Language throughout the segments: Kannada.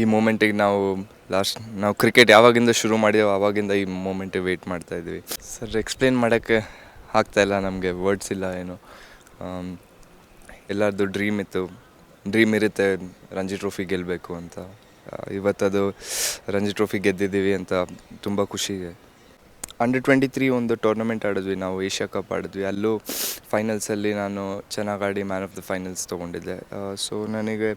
ಈ ಮೂಮೆಂಟಿಗೆ ನಾವು ಲಾಸ್ಟ್ ನಾವು ಕ್ರಿಕೆಟ್ ಯಾವಾಗಿಂದ ಶುರು ಮಾಡಿದೆವು ಆವಾಗಿಂದ ಈ ಮೂಮೆಂಟಿಗೆ ವೆಯ್ಟ್ ಮಾಡ್ತಾ ಇದ್ವಿ. ಸರ್ ಎಕ್ಸ್ಪ್ಲೇನ್ ಮಾಡೋಕ್ಕೆ ಇಲ್ಲ ನಮಗೆ ವರ್ಡ್ಸ್ ಇಲ್ಲ ಏನು. ಎಲ್ಲರದ್ದು ಡ್ರೀಮ್ ಇತ್ತು. ಡ್ರೀಮ್ ಇರುತ್ತೆ ರಂಜಿ ಟ್ರೋಫಿ ಗೆಲ್ಲಬೇಕು ಅಂತ. ಇವತ್ತದು ರಂಜಿ ಟ್ರೋಫಿ ಗೆದ್ದಿದ್ದೀವಿ ಅಂತ ತುಂಬ ಖುಷಿ ಇದೆ. ಅಂಡರ್ ಟ್ವೆಂಟಿ ತ್ರೀ ಒಂದು ಟೂರ್ನಮೆಂಟ್ ಆಡಿದ್ವಿ ನಾವು ಏಷ್ಯಾ ಕಪ್ ಆಡಿದ್ವಿ. ಅಲ್ಲೂ ಫೈನಲ್ಸಲ್ಲಿ ನಾನು ಚೆನ್ನಾಗಿ ಆಡಿ ಮ್ಯಾನ್ ಆಫ್ ದ ಫೈನಲ್ಸ್ ತೊಗೊಂಡಿದ್ದೆ. ಸೊ ನನಗೆ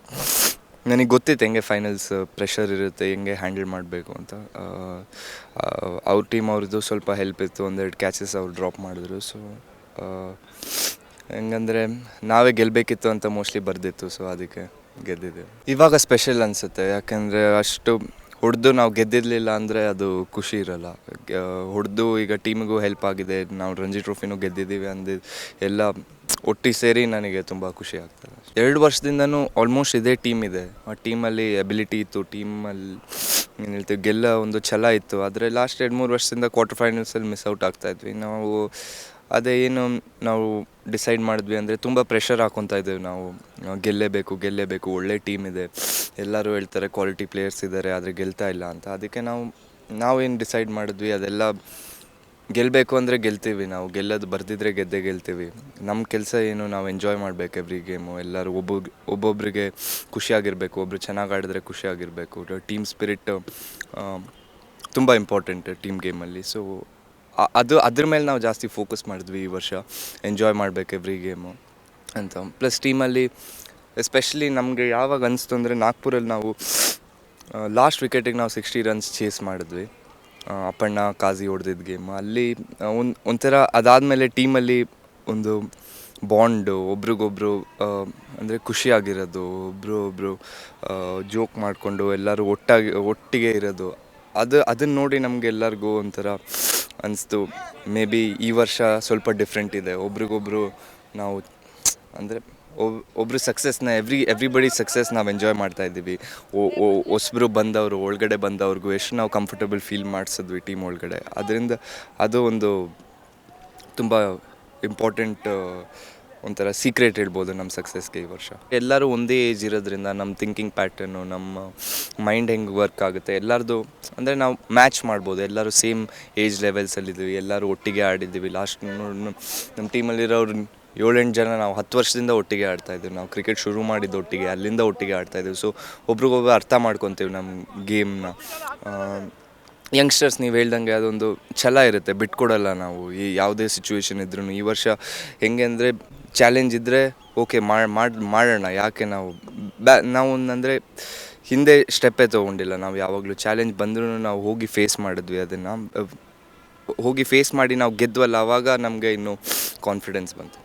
ನನಗೆ ಗೊತ್ತಿತ್ತು ಹೆಂಗೆ ಫೈನಲ್ಸ್ ಪ್ರೆಷರ್ ಇರುತ್ತೆ, ಹೆಂಗೆ ಹ್ಯಾಂಡಲ್ ಮಾಡಬೇಕು ಅಂತ. ಅವ್ರ ಟೀಮ್ ಅವ್ರದ್ದು ಸ್ವಲ್ಪ ಹೆಲ್ಪ್ ಇತ್ತು, ಒಂದೆರಡು ಕ್ಯಾಚಸ್ ಅವ್ರು ಡ್ರಾಪ್ ಮಾಡಿದ್ರು. ಸೊ ಹೆಂಗಂದರೆ ನಾವೇ ಗೆಲ್ಲಬೇಕಿತ್ತು ಅಂತ ಮೋಸ್ಟ್ಲಿ ಬರ್ದಿತ್ತು. ಸೊ ಅದಕ್ಕೆ ಗೆದ್ದಿದೆ ಇವಾಗ ಸ್ಪೆಷಲ್ ಅನಿಸುತ್ತೆ, ಯಾಕೆಂದರೆ ಅಷ್ಟು ಹೊಡೆದು ನಾವು ಗೆದ್ದಿರಲಿಲ್ಲ ಅಂದರೆ ಅದು ಖುಷಿ ಇರಲ್ಲ. ಹೊಡೆದು ಈಗ ಟೀಮಿಗೂ ಹೆಲ್ಪ್ ಆಗಿದೆ. ನಾವು ರಂಜಿ ಟ್ರೋಫಿನೂ ಗೆದ್ದಿದ್ದೀವಿ ಅಂದಿದ್ದು ಎಲ್ಲ ಒಟ್ಟಿಗೆ ಸೇರಿ ನನಗೆ ತುಂಬ ಖುಷಿ ಆಗ್ತದೆ. ಎರಡು ವರ್ಷದಿಂದನೂ ಆಲ್ಮೋಸ್ಟ್ ಇದೇ ಟೀಮ್ ಇದೆ. ಆ ಟೀಮಲ್ಲಿ ಎಬಿಲಿಟಿ ಇತ್ತು ಟೀಮಲ್ಲಿ ಏನು ಹೇಳ್ತೀವಿ ಗೆಲ್ಲ ಒಂದು ಛಲ ಇತ್ತು. ಆದರೆ ಲಾಸ್ಟ್ ಎರಡು ಮೂರು ವರ್ಷದಿಂದ ಕ್ವಾರ್ಟರ್ ಫೈನಲ್ಸಲ್ಲಿ ಮಿಸ್ ಔಟ್ ಆಗ್ತಾಯಿದ್ವಿ ನಾವು ಅದೇ ಏನು ನಾವು ಡಿಸೈಡ್ ಮಾಡಿದ್ವಿ ಅಂದರೆ ತುಂಬ ಪ್ರೆಷರ್ ಹಾಕೊತಾ ಇದ್ದೇವೆ ನಾವು. ಗೆಲ್ಲೇಬೇಕು ಗೆಲ್ಲೇಬೇಕು, ಒಳ್ಳೆ ಟೀಮ್ ಇದೆ. ಎಲ್ಲರೂ ಹೇಳ್ತಾರೆ ಕ್ವಾಲಿಟಿ ಪ್ಲೇಯರ್ಸ್ ಇದ್ದಾರೆ, ಆದರೆ ಗೆಲ್ತಾ ಇಲ್ಲ ಅಂತ. ಅದಕ್ಕೆ ನಾವು, ನಾವೇನು ಡಿಸೈಡ್ ಮಾಡಿದ್ವಿ, ಅದೆಲ್ಲ ಗೆಲ್ಲಬೇಕು ಅಂದರೆ ಗೆಲ್ತೀವಿ ನಾವು. ಗೆಲ್ಲೋದು ಬರ್ದಿದ್ರೆ ಗೆದ್ದೇ ಗೆಲ್ತೀವಿ. ನಮ್ಮ ಕೆಲಸ ಏನು, ನಾವು ಎಂಜಾಯ್ ಮಾಡಬೇಕು ಎವ್ರಿ ಗೇಮು ಎಲ್ಲರೂ ಒಬ್ಬ ಒಬ್ಬೊಬ್ಬರಿಗೆ ಖುಷಿಯಾಗಿರಬೇಕು ಒಬ್ಬರು ಚೆನ್ನಾಗಿ ಆಡಿದ್ರೆ ಖುಷಿಯಾಗಿರಬೇಕು. ಟೀಮ್ ಸ್ಪಿರಿಟ್ ತುಂಬ ಇಂಪಾರ್ಟೆಂಟ್ ಟೀಮ್ ಗೇಮಲ್ಲಿ ಸೊ ಅದು ಅದ್ರ ಮೇಲೆ ನಾವು ಜಾಸ್ತಿ ಫೋಕಸ್ ಮಾಡಿದ್ವಿ ಈ ವರ್ಷ. ಎಂಜಾಯ್ ಮಾಡಬೇಕು ಎವ್ರಿ ಗೇಮು ಅಂತ. ಪ್ಲಸ್ ಟೀಮಲ್ಲಿ ಎಸ್ಪೆಷಲಿ ನಮಗೆ ಯಾವಾಗ ಅನಿಸ್ತು ಅಂದರೆ ನಾಗ್ಪುರಲ್ಲಿ ನಾವು ಲಾಸ್ಟ್ ವಿಕೆಟಿಗೆ ನಾವು ಸಿಕ್ಸ್ಟಿ ರನ್ಸ್ ಚೇಸ್ ಮಾಡಿದ್ವಿ. ಅಪ್ಪಣ್ಣ, ಕಾಜಿ ಹೊಡೆದಿದ್ದ ಗೇಮ್ ಅಲ್ಲಿ ಒಂದು, ಒಂಥರ ಅದಾದಮೇಲೆ ಟೀಮಲ್ಲಿ ಒಂದು ಬಾಂಡು ಒಬ್ರಿಗೊಬ್ರು ಅಂದರೆ ಖುಷಿಯಾಗಿರೋದು ಒಬ್ಬರು ಒಬ್ಬರು ಜೋಕ್ ಮಾಡಿಕೊಂಡು ಎಲ್ಲರೂ ಒಟ್ಟಾಗಿ, ಒಟ್ಟಿಗೆ ಇರೋದು. ಅದು ಅದನ್ನು ನೋಡಿ ನಮಗೆ ಎಲ್ಲರಿಗೂ ಒಂಥರ ಅನಿಸ್ತು. ಮೇ ಬಿ ಈ ವರ್ಷ ಸ್ವಲ್ಪ ಡಿಫ್ರೆಂಟ್ ಇದೆ. ಒಬ್ರಿಗೊಬ್ರು ನಾವು ಅಂದರೆ ಒಬ್ಬರು ಸಕ್ಸಸ್ನ ಎವ್ರಿ ಎವ್ರಿಬಡಿ ಸಕ್ಸಸ್ ನಾವು ಎಂಜಾಯ್ ಮಾಡ್ತಾ ಇದ್ದೀವಿ. ಹೊಸಬ್ರು ಬಂದವರು, ಒಳಗಡೆ ಬಂದವ್ರಿಗೂ ಎಷ್ಟು ನಾವು ಕಂಫರ್ಟಬಲ್ ಫೀಲ್ ಮಾಡಿಸಿದ್ವಿ ಟೀಮ್ ಒಳಗಡೆ. ಅದರಿಂದ ಅದು ಒಂದು ತುಂಬ ಇಂಪಾರ್ಟೆಂಟ್ ಒಂಥರ ಸೀಕ್ರೆಟ್ ಹೇಳ್ಬೋದು ನಮ್ಮ ಸಕ್ಸಸ್ಗೆ ಈ ವರ್ಷ. ಎಲ್ಲರೂ ಒಂದೇ ಏಜ್ ಇರೋದ್ರಿಂದ ನಮ್ಮ ಥಿಂಕಿಂಗ್ ಪ್ಯಾಟರ್ನು ನಮ್ಮ ಮೈಂಡ್ ಹೆಂಗೆ ವರ್ಕ್ ಆಗುತ್ತೆ, ಎಲ್ಲರದು ಅಂದರೆ ನಾವು ಮ್ಯಾಚ್ ಮಾಡ್ಬೋದು. ಎಲ್ಲರೂ ಸೇಮ್ ಏಜ್ ಲೆವೆಲ್ಸಲ್ಲಿದ್ದೀವಿ ಎಲ್ಲರೂ ಒಟ್ಟಿಗೆ ಆಡಿದ್ದೀವಿ ಲಾಸ್ಟ್ ನಮ್ಮ ಟೀಮಲ್ಲಿರೋರು ಏಳೆಂಟು ಜನ ನಾವು ಹತ್ತು ವರ್ಷದಿಂದ ಒಟ್ಟಿಗೆ ಆಡ್ತಾ ಇದ್ದೀವಿ ನಾವು ಕ್ರಿಕೆಟ್ ಶುರು ಮಾಡಿದ್ದು ಒಟ್ಟಿಗೆ, ಅಲ್ಲಿಂದ ಒಟ್ಟಿಗೆ ಆಡ್ತಾ ಇದ್ದೀವಿ ಸೊ ಒಬ್ರಿಗೊಬ್ರು ಅರ್ಥ ಮಾಡ್ಕೊತೀವಿ ನಮ್ಮ ಗೇಮ್ನ ಯಂಗ್ಸ್ಟರ್ಸ್ ನೀವು ಹೇಳ್ದಂಗೆ ಅದೊಂದು ಛಲ ಇರುತ್ತೆ. ಬಿಟ್ಕೊಡಲ್ಲ ನಾವು. ಈ ಯಾವುದೇ ಸಿಚುವೇಶನ್ ಇದ್ರೂ ಈ ವರ್ಷ ಹೆಂಗೆ ಅಂದರೆ ಚಾಲೆಂಜ್ ಇದ್ದರೆ ಓಕೆ ಮಾಡಿ ಮಾಡೋಣ, ಯಾಕೆ ನಾವು ಬ್ಯಾ ನಾವು ಅಂದರೆ ಹಿಂದೆ ಸ್ಟೆಪ್ಪೇ ತೊಗೊಂಡಿಲ್ಲ ನಾವು ಯಾವಾಗಲೂ. ಚಾಲೆಂಜ್ ಬಂದ್ರೂ ನಾವು ಹೋಗಿ ಫೇಸ್ ಮಾಡಿದ್ವಿ ಅದನ್ನು. ಹೋಗಿ ಫೇಸ್ ಮಾಡಿ ನಾವು ಗೆದ್ವಲ್ಲ ಆವಾಗ ನಮಗೆ ಇನ್ನೂ ಕಾನ್ಫಿಡೆನ್ಸ್ ಬಂತು.